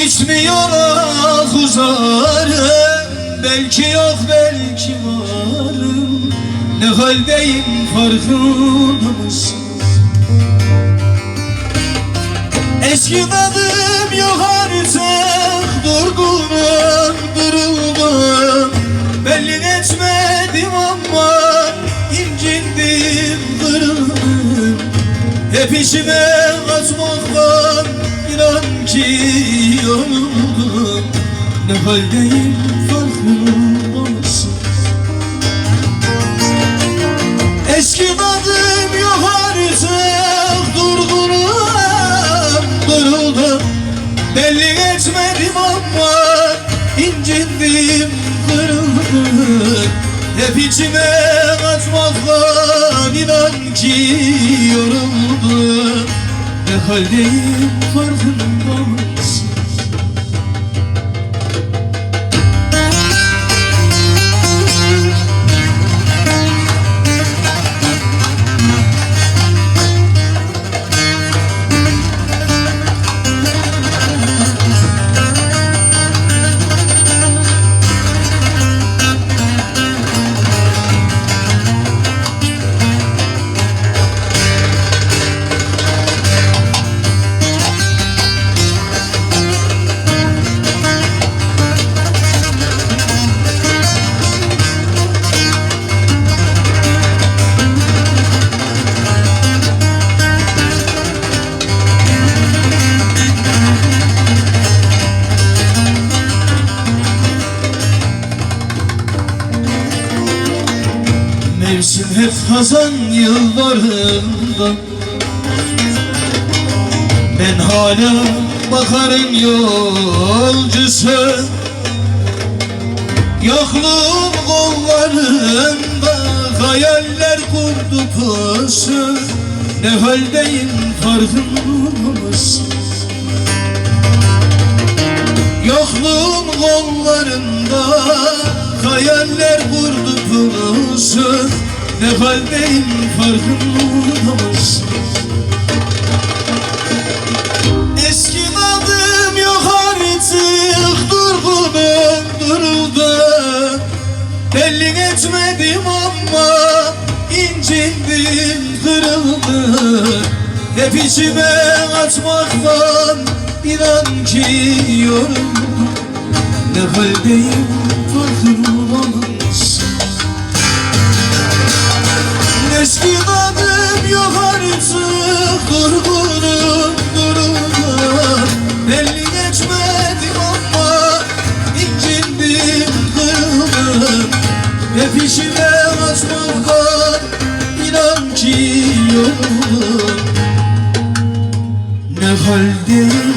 Bitmiyor uzarım Belki yok belki varım. Ne haldeyim farkında mısın? Eski tadım yok artık Durgunum, duruldum. Belli etmedim ama incindim, kırıldım. Hep içime atmaktan inan ki yoruldum Ne haldeyim farkında mısın? Eski tadım yok artık Durgunum, duruldum Belli etmedim ama incindim, kırıldım Hep içime atmaktan inan ki yoruldum Ne haldeyim farkında mısın? Mevsim hep hazan yıllarında. Ben hala bakarım yolcusu. Yokluğum kollarında Hayaller kurdu pusu. Ne haldeyim farkında mısın? Yokluğum kollarında Hayaller kurdu pusu Ne haldeyim farkında mısın? Eski adım yok artık Durgunum duruldum Belli etmedim ama incindim kırıldım Hep içime atmaktan inan ki yoruldum. Ne haldeyim farkında geçiyor Ne haldeyim